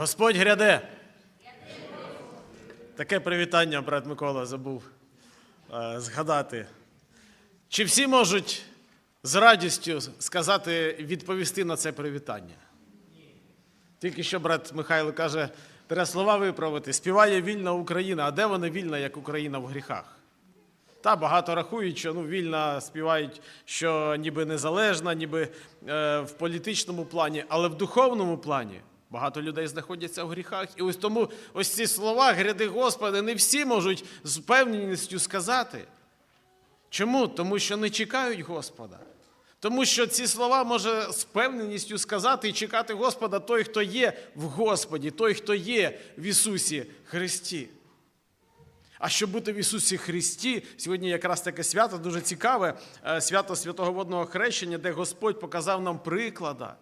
Господь гряде. Таке привітання, брат Микола, забув е, згадати. Чи всі можуть з радістю сказати, відповісти на це привітання? Тільки що брат Михайло каже, треба слова виправити. Співає вільна Україна. А де вона вільна, як Україна в гріхах? Та багато рахують, що ну, вільна співають, що ніби незалежна, ніби е, в політичному плані, але в духовному плані багато людей знаходяться в гріхах. І ось тому ось ці слова, гряди Господи, не всі можуть з впевненістю сказати. Чому? Тому що не чекають Господа. Тому що ці слова може з певненістю сказати і чекати Господа той, хто є в Господі, той, хто є в Ісусі Христі. А щоб бути в Ісусі Христі, сьогодні якраз таке свято дуже цікаве, е, свято Святого Водного Хрещення, де Господь показав нам приклада.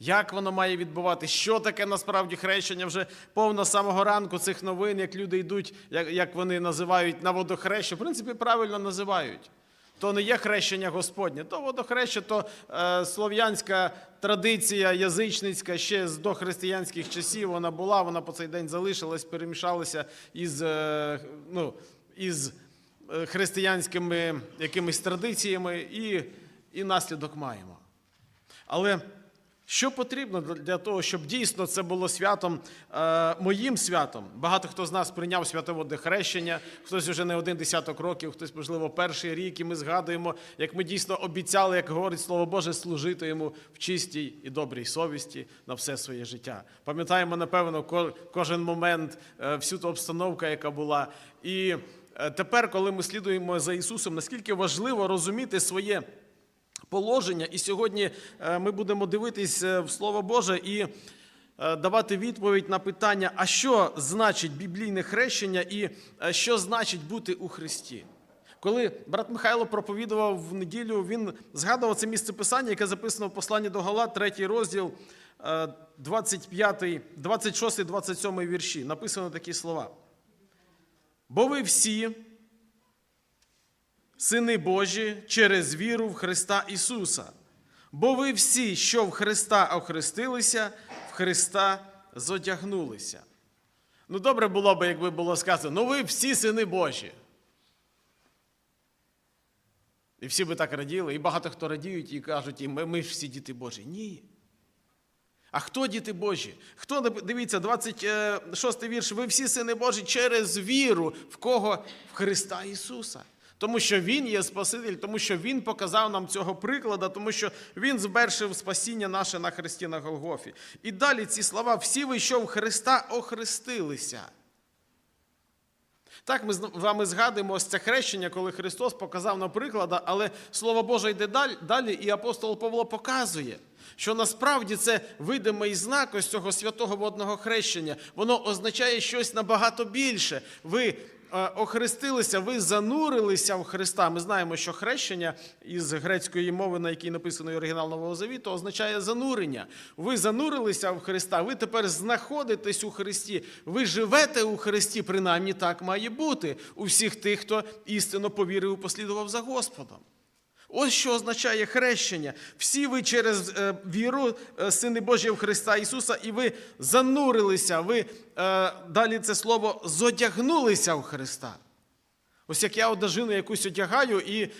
Як воно має відбувати? Що таке насправді хрещення? Вже повно самого ранку цих новин, як люди йдуть, як, вони називають на водохрещення. В принципі, правильно називають. То не є хрещення Господнє, то водохреща, то е, слов'янська традиція язичницька ще з дохристиянських часів вона була, вона по цей день залишилась, перемішалася із, е, ну, із е, християнськими якимись традиціями і, і наслідок маємо. Але що потрібно для того, щоб дійсно це було святом, е, моїм святом? Багато хто з нас прийняв святоводне хрещення, хтось вже не один десяток років, хтось, можливо, перший рік, і ми згадуємо, як ми дійсно обіцяли, як говорить Слово Боже, служити йому в чистій і добрій совісті на все своє життя. Пам'ятаємо, напевно, ко- кожен момент, е, всю ту обстановку, яка була. І е, тепер, коли ми слідуємо за Ісусом, наскільки важливо розуміти своє положення. І сьогодні е, ми будемо дивитись е, в Слово Боже і е, давати відповідь на питання, а що значить біблійне хрещення і що значить бути у Христі. Коли брат Михайло проповідував в неділю, він згадував це місце писання, яке записано в посланні до Галат, третій розділ, е, 25, 26, 27 вірші. Написано такі слова. Бо ви всі, сини Божі, через віру в Христа Ісуса. Бо ви всі, що в Христа охрестилися, в Христа зодягнулися. Ну, добре було б, якби було сказано, ну ви всі сини Божі. І всі би так раділи, і багато хто радіють і кажуть, і ми, ми ж всі діти Божі. Ні. А хто діти Божі? Хто дивіться, 26 вірш. Ви всі сини Божі через віру в кого? В Христа Ісуса. Тому що Він є Спаситель, тому що Він показав нам цього приклада, тому що Він звершив спасіння наше на Христі на Голгофі. І далі ці слова: всі ви, що в Христа охрестилися. Так, ми з вами згадуємо ось це хрещення, коли Христос показав нам приклада, але Слово Боже йде далі, і апостол Павло показує, що насправді це видимий знак ось цього святого водного хрещення. Воно означає щось набагато більше. Ви охрестилися, ви занурилися в Христа. Ми знаємо, що хрещення із грецької мови, на якій написано оригінал Нового Завіту, означає занурення. Ви занурилися в Христа, ви тепер знаходитесь у Христі, ви живете у Христі, принаймні так має бути у всіх тих, хто істинно повірив і послідував за Господом. Ось що означає хрещення. Всі ви через е, віру, е, сини Божі в Христа Ісуса, і ви занурилися, ви е, далі це слово зодягнулися в Христа. Ось як я одежину якусь одягаю, і,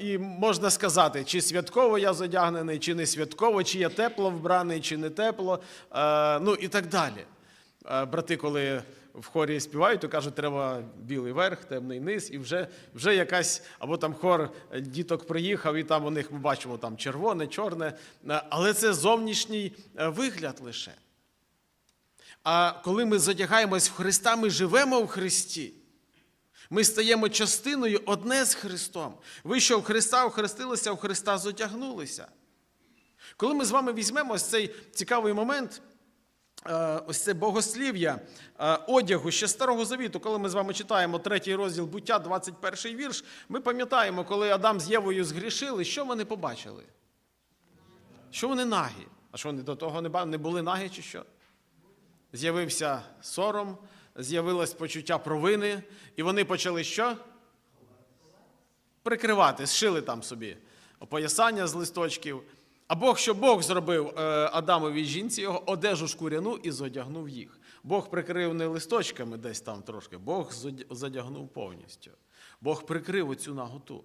і можна сказати, чи святково я зодягнений, чи не святково, чи я тепло вбраний, чи не тепло, ну і так далі. Брати, коли в хорі співають, то кажуть, треба білий верх, темний низ, і вже, вже якась, або там хор діток приїхав, і там у них ми бачимо там червоне, чорне, е, але це зовнішній е, вигляд лише. А коли ми задягаємось в Христа, ми живемо в Христі. Ми стаємо частиною одне з Христом. Ви, що в Христа охрестилися, в Христа зодягнулися. Коли ми з вами візьмемо цей цікавий момент, ось це богослів'я е, одягу ще Старого Завіту, коли ми з вами читаємо третій розділ буття, 21 вірш, ми пам'ятаємо, коли Адам з Євою згрішили, що вони побачили? Що вони нагі? А що вони до того не були нагі чи що? З'явився сором, з'явилось почуття провини, і вони почали що? Прикривати, зшили там собі опоясання з листочків. А Бог, що Бог зробив е, Адамовій жінці його одежу шкуряну і зодягнув їх. Бог прикрив не листочками десь там трошки, Бог задягнув повністю. Бог прикрив оцю наготу.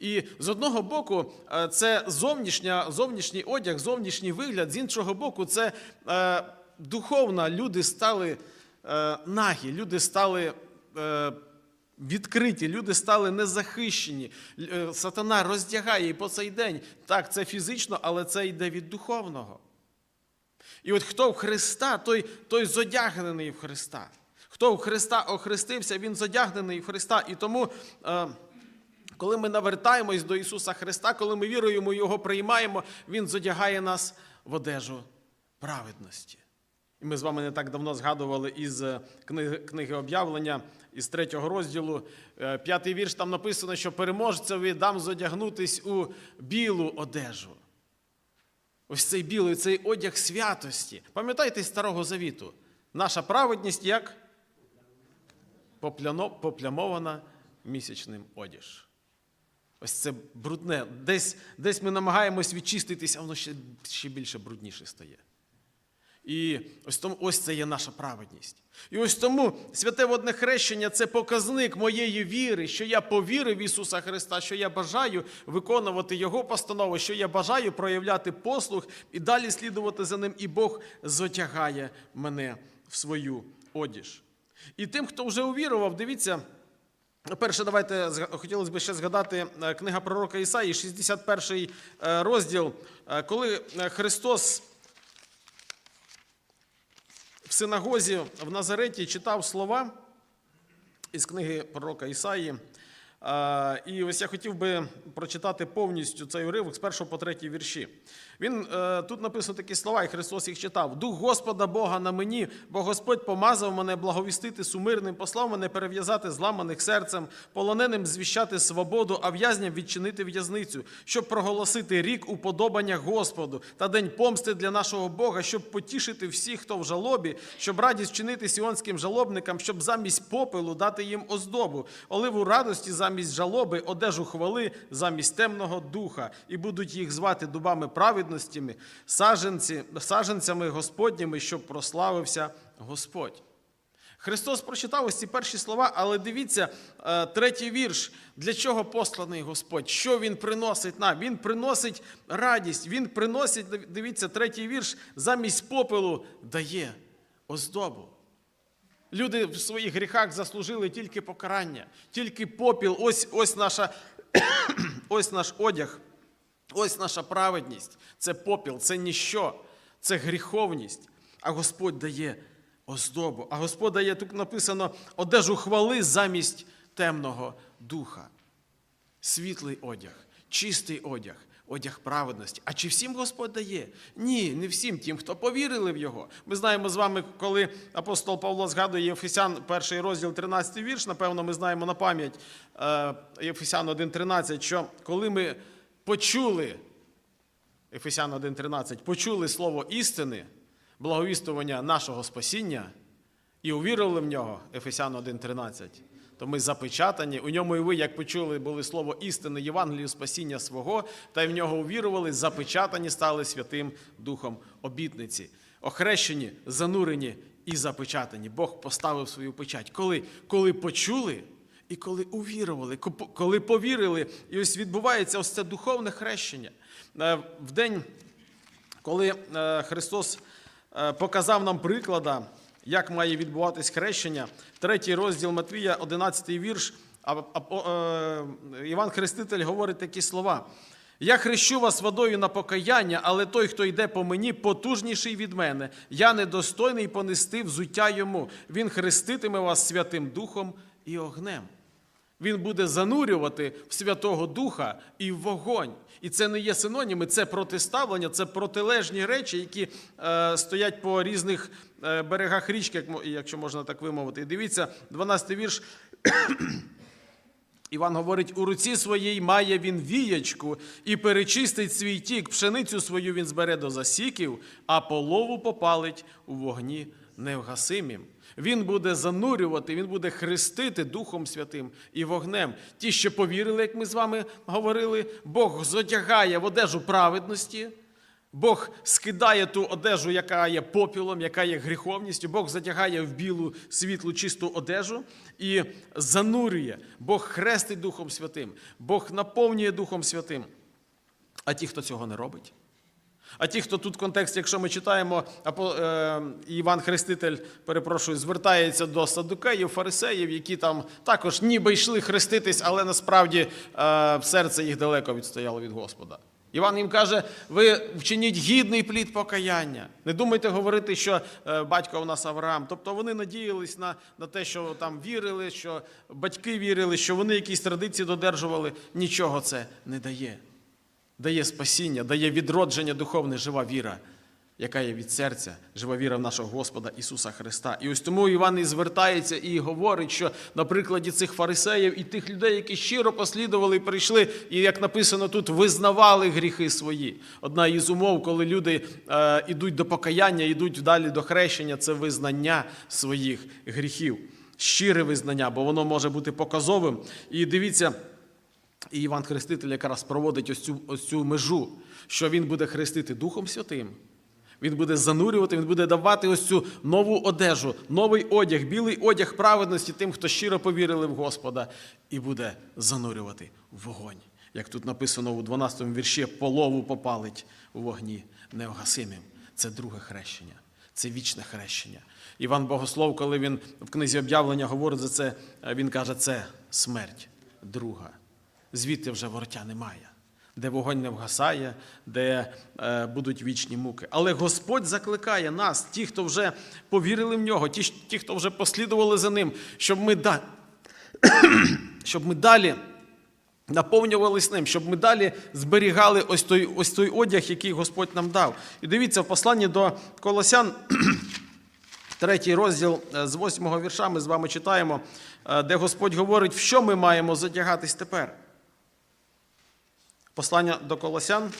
І з одного боку, е, це зовнішня, зовнішній одяг, зовнішній вигляд, з іншого боку, це е, духовно люди стали е, нагі, люди стали е, відкриті, люди стали незахищені. Е, Сатана роздягає і по цей день. Так, це фізично, але це йде від духовного. І от хто в Христа, той, той зодягнений в Христа. Хто в Христа охрестився, він зодягнений в Христа. І тому, е, коли ми навертаємось до Ісуса Христа, коли ми віруємо, Його приймаємо, Він зодягає нас в одежу праведності. І ми з вами не так давно згадували із е, книги, об'явлення, із третього розділу. Е, П'ятий вірш там написано, що переможцеві дам зодягнутись у білу одежу. Ось цей білий, цей одяг святості. Пам'ятаєте з Старого Завіту? Наша праведність як поплямована місячним одіж. Ось це брудне. Десь, десь ми намагаємось відчиститись, а воно ще, ще більше брудніше стає. І ось тому ось це є наша праведність. І ось тому святе водне хрещення це показник моєї віри, що я повірив в Ісуса Христа, що я бажаю виконувати Його постанови, що я бажаю проявляти послуг і далі слідувати за ним, і Бог зотягає мене в свою одіж. І тим, хто вже увірував, дивіться. Перше, давайте хотілося б ще згадати е, книга пророка Ісаї, 61 е, розділ, Е, коли Христос в синагозі в Назареті читав слова із книги пророка Ісаї. І ось я хотів би прочитати повністю цей уривок з першого по третій вірші. Він е, тут написано такі слова, і Христос їх читав: Дух Господа Бога на мені, бо Господь помазав мене благовістити сумирним, послав мене перев'язати зламаних серцем, полоненим звіщати свободу, а в'язням відчинити в'язницю, щоб проголосити рік уподобання Господу та день помсти для нашого Бога, щоб потішити всіх, хто в жалобі, щоб радість чинити сіонським жалобникам, щоб замість попелу дати їм оздобу, оливу радості замість жалоби, одежу хвали замість темного духа, і будуть їх звати дубами праведності, саженці, саженцями Господніми, щоб прославився Господь. Христос прочитав ось ці перші слова, але дивіться, е, третій вірш. Для чого посланий Господь? Що Він приносить нам? Він приносить радість, Він приносить, дивіться, третій вірш, замість попелу дає оздобу. Люди в своїх гріхах заслужили тільки покарання, тільки попіл, ось, ось, наша, ось наш одяг, ось наша праведність. Це попіл, це ніщо, це гріховність. А Господь дає оздобу. А Господь дає, тут написано, одежу хвали замість темного духа. Світлий одяг, чистий одяг, одяг праведності. А чи всім Господь дає? Ні, не всім тим, хто повірили в Його. Ми знаємо з вами, коли апостол Павло згадує Єфесян, перший розділ, 13 вірш, напевно, ми знаємо на пам'ять е, Єфесян 1.13, що коли ми почули, Ефесян 1.13, почули слово істини, благовістування нашого спасіння і увірили в нього, Ефесян 1.13, то ми запечатані. У ньому і ви, як почули, були слово істини, Євангелію спасіння свого, та й в нього увірували, запечатані стали Святим Духом обітниці. Охрещені, занурені і запечатані. Бог поставив свою печать. Коли, коли почули і коли увірували, коли повірили, і ось відбувається ось це духовне хрещення. Е, В день коли е, Христос е, показав нам приклада, як має відбуватись хрещення, третій розділ Матвія, 11 вірш, е, Іван Хреститель говорить такі слова. Я хрещу вас водою на покаяння, але той, хто йде по мені, потужніший від мене. Я недостойний понести взуття йому. Він хреститиме вас Святим Духом і огнем. Він буде занурювати в Святого Духа і в вогонь. І це не є синоніми, це протиставлення, це протилежні речі, які е, стоять по різних е, берегах річки, як якщо можна так вимовити. І дивіться, 12 вірш. Іван говорить: у руці своїй має він віячку і перечистить свій тік, пшеницю свою він збере до засіків, а полову попалить у вогні невгасимім. Він буде занурювати, він буде хрестити Духом Святим і вогнем. Ті, що повірили, як ми з вами говорили, Бог зодягає в одежу праведності, Бог скидає ту одежу, яка є попілом, яка є гріховністю. Бог затягає в білу світлу чисту одежу і занурює. Бог хрестить Духом Святим, Бог наповнює Духом Святим. А ті, хто цього не робить, а ті, хто тут в контексті, якщо ми читаємо, е, Іван Хреститель, перепрошую, звертається до садукеїв, фарисеїв, які там також ніби йшли хреститись, але насправді е, серце їх далеко відстояло від Господа. Іван їм каже: ви вчиніть гідний плід покаяння. Не думайте говорити, що е, батько у нас Авраам. Тобто вони надіялись на, на те, що там вірили, що батьки вірили, що вони якісь традиції додержували. Нічого це не дає дає спасіння, дає відродження духовне, жива віра, яка є від серця, жива віра в нашого Господа Ісуса Христа. І ось тому Іван і звертається і говорить, що на прикладі цих фарисеїв і тих людей, які щиро послідували і прийшли, і як написано тут, визнавали гріхи свої. Одна із умов, коли люди е, ідуть до покаяння, йдуть далі до хрещення, це визнання своїх гріхів. Щире визнання, бо воно може бути показовим. І дивіться, і Іван Хреститель якраз проводить ось цю, ось цю межу, що він буде хрестити Духом Святим. Він буде занурювати, він буде давати ось цю нову одежу, новий одяг, білий одяг праведності тим, хто щиро повірили в Господа, і буде занурювати вогонь. Як тут написано у 12 вірші, полову попалить у вогні неогасимим. Це друге хрещення, це вічне хрещення. Іван Богослов, коли він в книзі об'явлення говорить за це, він каже, це смерть друга звідти вже вороття немає, де вогонь не вгасає, де е, будуть вічні муки. Але Господь закликає нас, ті, хто вже повірили в нього, ті, ті хто вже послідували за ним, щоб ми, да... щоб ми далі. Наповнювались ним, щоб ми далі зберігали ось той, ось той одяг, який Господь нам дав. І дивіться, в посланні до Колосян, третій розділ е, з восьмого вірша, ми з вами читаємо, е, де Господь говорить, в що ми маємо задягатись тепер. Послання до Колосян,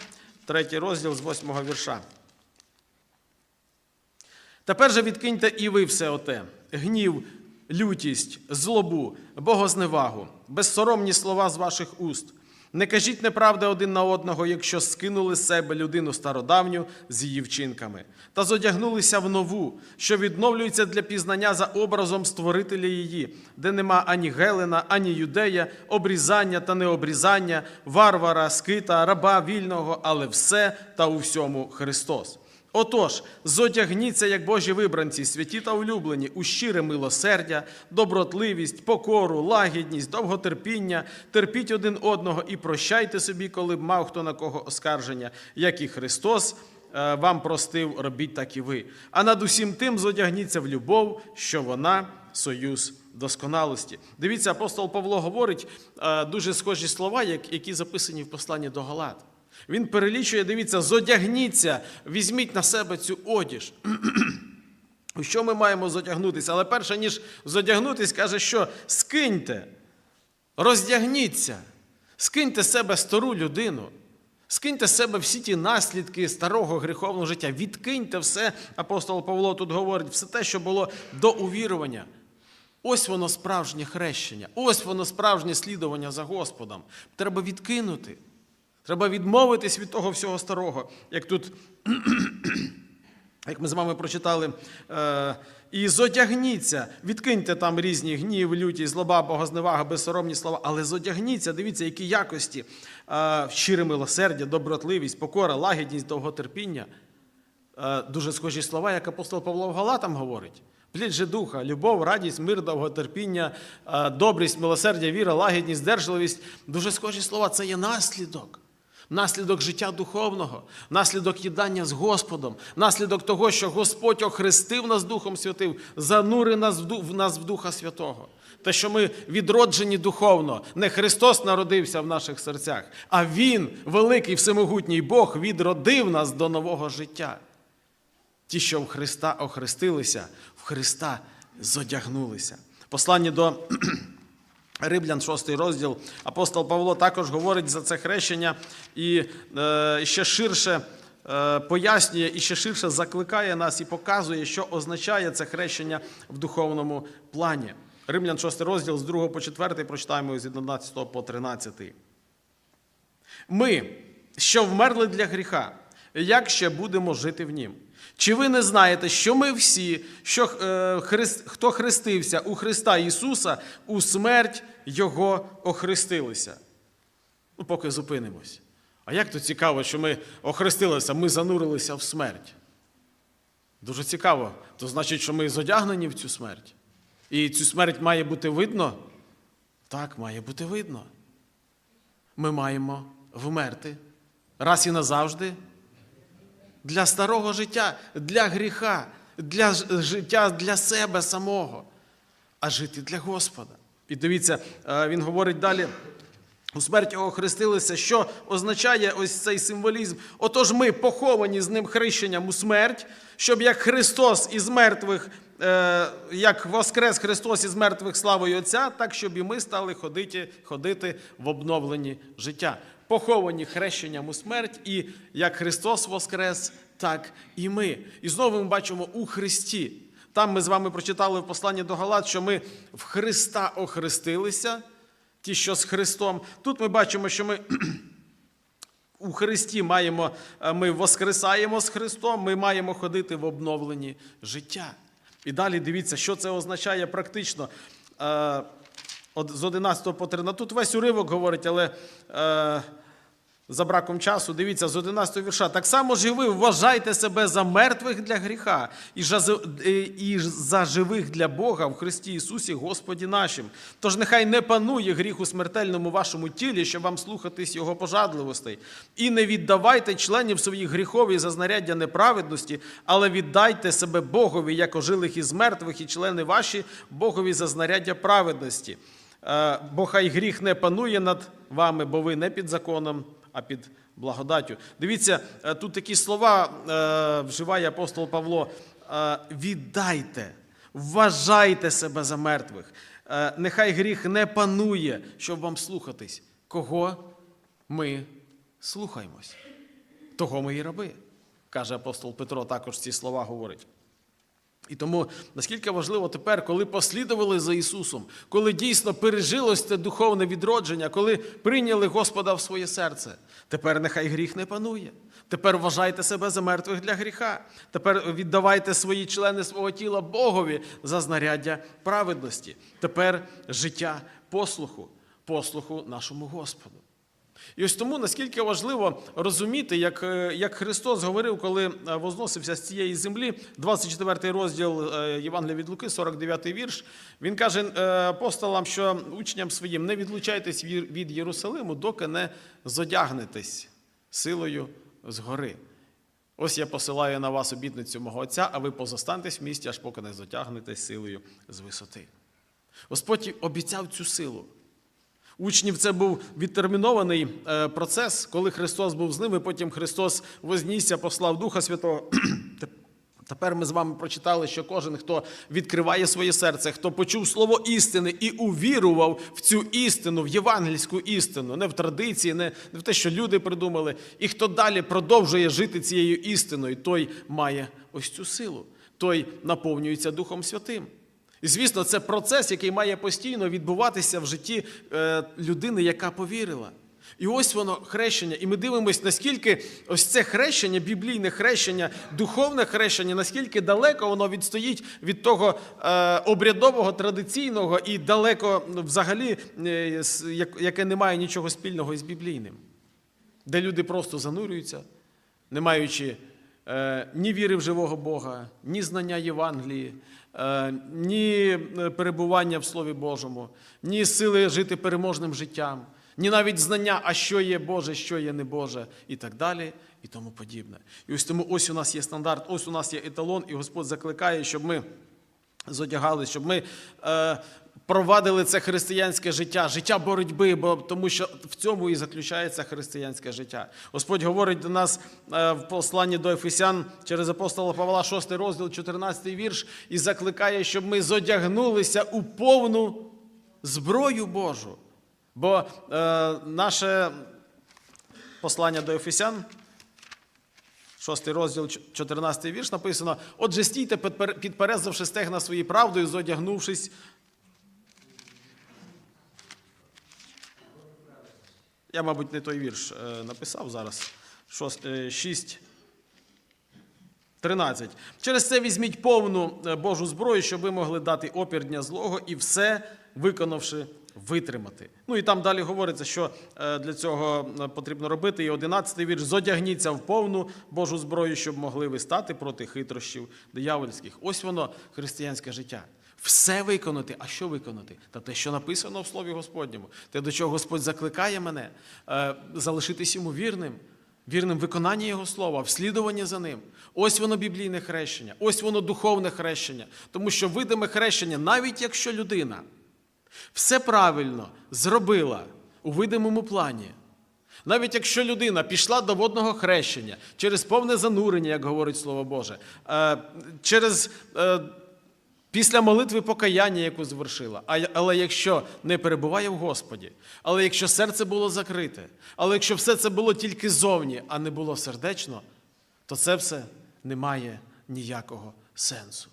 третій розділ з восьмого вірша. Тепер же відкиньте і ви все оте: гнів, лютість, злобу, богозневагу, безсоромні слова з ваших уст. Не кажіть неправди один на одного, якщо скинули з себе людину стародавню з її вчинками, та зодягнулися в нову, що відновлюється для пізнання за образом створителя її, де нема ані Гелена, ані юдея, обрізання та необрізання, варвара, скита, раба вільного, але все та у всьому Христос. Отож, зодягніться, як Божі вибранці, святі та улюблені, у щире милосердя, добротливість, покору, лагідність, довготерпіння, терпіть один одного і прощайте собі, коли б мав хто на кого оскарження, як і Христос е, вам простив, робіть так і ви. А над усім тим зодягніться в любов, що вона союз досконалості. Дивіться, апостол Павло говорить е, дуже схожі слова, які записані в посланні до Галат. Він перелічує, дивіться, зодягніться, візьміть на себе цю одіж. У що ми маємо зодягнутися? Але перше, ніж зодягнутись, каже, що скиньте, роздягніться, скиньте з себе стару людину, скиньте з себе всі ті наслідки старого гріховного життя, відкиньте все, апостол Павло тут говорить, все те, що було до увірування. Ось воно справжнє хрещення, ось воно справжнє слідування за Господом. Треба відкинути. Треба відмовитись від того всього старого, як тут, як ми з вами прочитали, е, і зодягніться, відкиньте там різні гнів, лютість, злоба, богозневага, безсоромні слова, але зодягніться, дивіться, які якості, е, щире милосердя, добротливість, покора, лагідність, довготерпіння. Е, Дуже схожі слова, як апостол Павло Галатам говорить. Плід же духа, любов, радість, мир, довготерпіння, добрість, милосердя, віра, лагідність, здержливість. Дуже схожі слова. Це є наслідок. Наслідок життя духовного, наслідок єднання з Господом, наслідок того, що Господь охрестив нас Духом Святим, занурив нас в нас в Духа Святого. Те, що ми відроджені духовно, не Христос народився в наших серцях, а Він, великий всемогутній Бог, відродив нас до нового життя. Ті, що в Христа охрестилися, в Христа зодягнулися. Послання до Римлян, 6 розділ, апостол Павло також говорить за це хрещення і е, ще ширше е, пояснює і ще ширше закликає нас і показує, що означає це хрещення в духовному плані. Римлян, 6 розділ з 2 по 4 прочитаємо з 11 по 13. Ми, що вмерли для гріха, як ще будемо жити в нім? Чи ви не знаєте, що ми всі, що, е, христ, хто хрестився у Христа Ісуса, у смерть Його охрестилися? Ну, поки зупинимось. А як то цікаво, що ми охрестилися, ми занурилися в смерть? Дуже цікаво. То значить, що ми зодягнені в цю смерть. І цю смерть має бути видно? Так, має бути видно. Ми маємо вмерти раз і назавжди для старого життя, для гріха, для життя для себе самого, а жити для Господа. І дивіться, е, він говорить далі. У смерть його хрестилися, що означає ось цей символізм. Отож, ми поховані з ним хрещенням у смерть, щоб як Христос із мертвих, е, як воскрес Христос із мертвих славою Отця, так щоб і ми стали ходити, ходити в обновленні життя. Поховані хрещенням у смерть, і як Христос воскрес, так і ми. І знову ми бачимо у Христі. Там ми з вами прочитали в посланні до Галат, що ми в Христа охрестилися ті, що з Христом. Тут ми бачимо, що ми у Христі маємо, е, ми воскресаємо з Христом, ми маємо ходити в обновленні життя. І далі дивіться, що це означає практично. Е, З 11 по 13. Тут весь уривок говорить, але е, за браком часу, дивіться, з 11 вірша. Так само ж і ви вважайте себе за мертвих для гріха і за, і за живих для Бога в Христі Ісусі, Господі нашим. Тож нехай не панує гріх у смертельному вашому тілі, щоб вам слухатись Його пожадливостей. І не віддавайте членів своїх гріхові за знаряддя неправедності, але віддайте себе Богові, як ожилих із мертвих, і члени ваші Богові за знаряддя праведності. Е, Бо хай гріх не панує над вами, бо ви не під законом, а під благодаттю. Дивіться, е, тут такі слова е, вживає апостол Павло. Е, Віддайте, вважайте себе за мертвих. Нехай гріх не панує, щоб вам слухатись. Кого ми слухаємось? Того ми і раби, каже апостол Петро, також ці слова говорить. І тому наскільки важливо тепер, коли послідували за Ісусом, коли дійсно пережилось це духовне відродження, коли прийняли Господа в своє серце, тепер нехай гріх не панує. Тепер вважайте себе за мертвих для гріха. Тепер віддавайте свої члени свого тіла Богові за знаряддя праведності. Тепер життя послуху, послуху нашому Господу. І ось тому наскільки важливо розуміти, як, е, як Христос говорив, коли е, возносився з цієї землі, 24 розділ е, Євангелія від Луки, 49 вірш. Він каже апостолам, що учням своїм не відлучайтесь від Єрусалиму, доки не зодягнетесь силою згори. Ось я посилаю на вас обітницю мого Отця, а ви позостаньтесь в місті, аж поки не затягнетесь силою з висоти. Господь обіцяв цю силу. Учнів це був відтермінований е, процес, коли Христос був з ними, потім Христос вознісся, послав Духа Святого. Тепер ми з вами прочитали, що кожен, хто відкриває своє серце, хто почув слово істини і увірував в цю істину, в євангельську істину, не в традиції, не не в те, що люди придумали, і хто далі продовжує жити цією істиною, той має ось цю силу, той наповнюється Духом Святим. І звісно, це процес, який має постійно відбуватися в житті е, людини, яка повірила. І ось воно хрещення. І ми дивимося, наскільки ось це хрещення, біблійне хрещення, духовне хрещення, наскільки далеко воно відстоїть від того е, обрядового, традиційного і далеко ну, взагалі, е, яке не має нічого спільного із біблійним, де люди просто занурюються, не маючи е, ні віри в живого Бога, ні знання Євангелії, ні е, перебування в Слові Божому, ні сили жити переможним життям, ні навіть знання, а що є Боже, що є не Боже, і так далі, і тому подібне. І ось тому ось у нас є стандарт, ось у нас є еталон, і Господь закликає, щоб ми зодягались, щоб ми е, провадили це християнське життя, життя боротьби, бо тому що в цьому і заключається християнське життя. Господь говорить до нас е, в посланні до Ефесян через апостола Павла, 6 розділ, 14 вірш, і закликає, щоб ми зодягнулися у повну зброю Божу. Бо е, наше послання до Ефесян. Шостий розділ, 14 вірш написано: Отже, стійте, підпер- підперезавши стегна свої правдою, зодягнувшись. Я, мабуть, не той вірш е, написав зараз. Шост- е, 6, 13. Через це візьміть повну е, Божу зброю, щоб ви могли дати опір дня злого і все виконавши витримати. Ну і там далі говориться, що е, для цього е, потрібно робити. І 11 вірш: зодягніться в повну Божу зброю, щоб могли ви стати проти хитрощів диявольських. Ось воно християнське життя. Все виконати. А що виконати? Та те, що написано в Слові Господньому, те, до чого Господь закликає мене, е, залишитись йому вірним, вірним виконанні Його слова, вслідування за ним. Ось воно біблійне хрещення, ось воно духовне хрещення. Тому що видиме хрещення, навіть якщо людина все правильно зробила у видимому плані. Навіть якщо людина пішла до водного хрещення через повне занурення, як говорить Слово Боже, е, через е, після молитви покаяння, яку звершила, але якщо не перебуває в Господі, але якщо серце було закрите, але якщо все це було тільки зовні, а не було сердечно, то це все не має ніякого сенсу.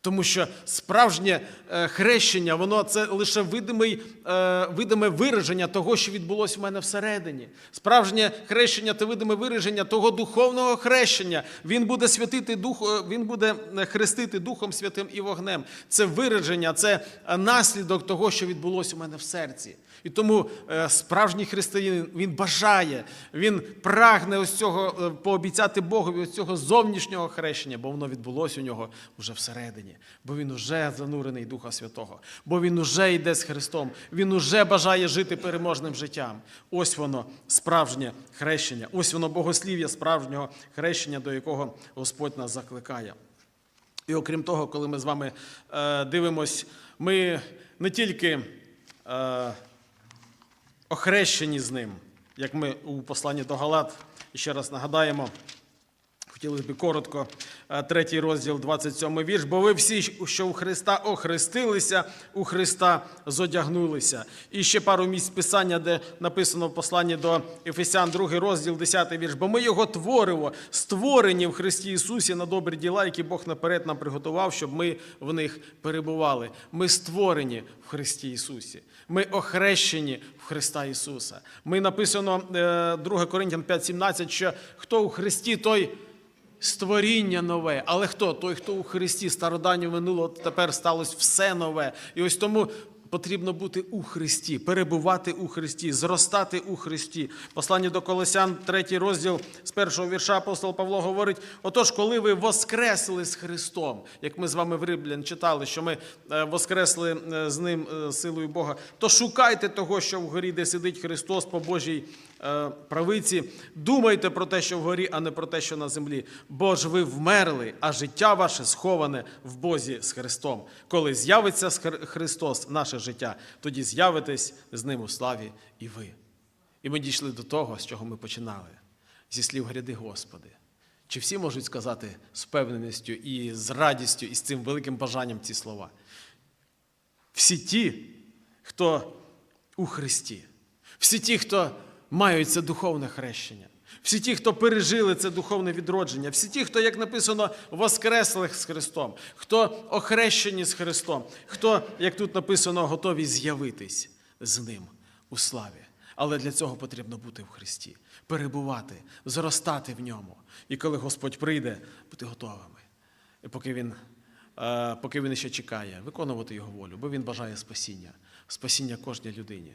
Тому що справжнє е, хрещення, воно це лише видимий, е, видиме вираження того, що відбулося в мене всередині. Справжнє хрещення це видиме вираження того духовного хрещення. Він буде святити дух, е, він буде хрестити Духом Святим і вогнем. Це вираження, це наслідок того, що відбулося у мене в серці. І тому справжній християнин він бажає, він прагне ось цього пообіцяти Богові ось цього зовнішнього хрещення, бо воно відбулося у нього вже всередині, бо він уже занурений Духа Святого, бо він уже йде з Христом, він уже бажає жити переможним життям. Ось воно справжнє хрещення, ось воно богослів'я справжнього хрещення, до якого Господь нас закликає. І окрім того, коли ми з вами е, дивимось, ми не тільки е, охрещені з ним, як ми у посланні до Галат ще раз нагадаємо. Хотілося б коротко, е, третій розділ, 27 вірш. Бо ви всі, що у Христа охрестилися, у Христа зодягнулися. І ще пару місць писання, де написано в посланні до Ефесян, другий розділ, 10 вірш. Бо ми його творимо, створені в Христі Ісусі на добрі діла, які Бог наперед нам приготував, щоб ми в них перебували. Ми створені в Христі Ісусі. Ми охрещені в Христа Ісуса. Ми написано е, 2 Коринтян 5,17, що хто у Христі, той створіння нове. Але хто? Той, хто у Христі, староданнє минуло, тепер сталося все нове. І ось тому потрібно бути у Христі, перебувати у Христі, зростати у Христі. Послання до Колосян, третій розділ з першого вірша апостол Павло говорить: отож, коли ви воскресли з Христом, як ми з вами в Римлян читали, що ми е, воскресли е, з ним е, силою Бога, то шукайте того, що вгорі, де сидить Христос по Божій правиці. Думайте про те, що вгорі, а не про те, що на землі. Бо ж ви вмерли, а життя ваше сховане в Бозі з Христом. Коли з'явиться Христос, наше життя, тоді з'явитесь з ним у славі і ви. І ми дійшли до того, з чого ми починали, зі слів гряди Господи. Чи всі можуть сказати з впевненістю і з радістю, і з цим великим бажанням ці слова? Всі ті, хто у Христі, всі ті, хто мають це духовне хрещення, всі ті, хто пережили це духовне відродження, всі ті, хто, як написано, воскресли з Христом, хто охрещені з Христом, хто, як тут написано, готові з'явитись з Ним у славі. Але для цього потрібно бути в Христі, перебувати, зростати в ньому. І коли Господь прийде, бути готовими. І поки він, е, поки він ще чекає, виконувати його волю, бо він бажає спасіння, спасіння кожній людині.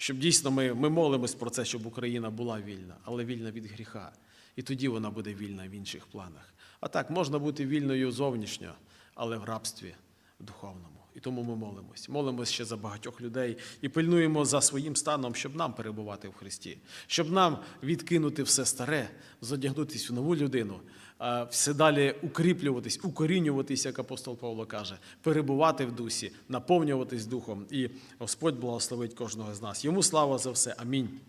Щоб дійсно ми, ми молимось про це, щоб Україна була вільна, але вільна від гріха. І тоді вона буде вільна в інших планах. А так, можна бути вільною зовнішньо, але в рабстві духовному. І тому ми молимось. Молимось ще за багатьох людей і пильнуємо за своїм станом, щоб нам перебувати в Христі, щоб нам відкинути все старе, задягнутися в нову людину, все далі укріплюватись, укорінюватись, як апостол Павло каже, перебувати в дусі, наповнюватись духом. І Господь благословить кожного з нас. Йому слава за все. Амінь.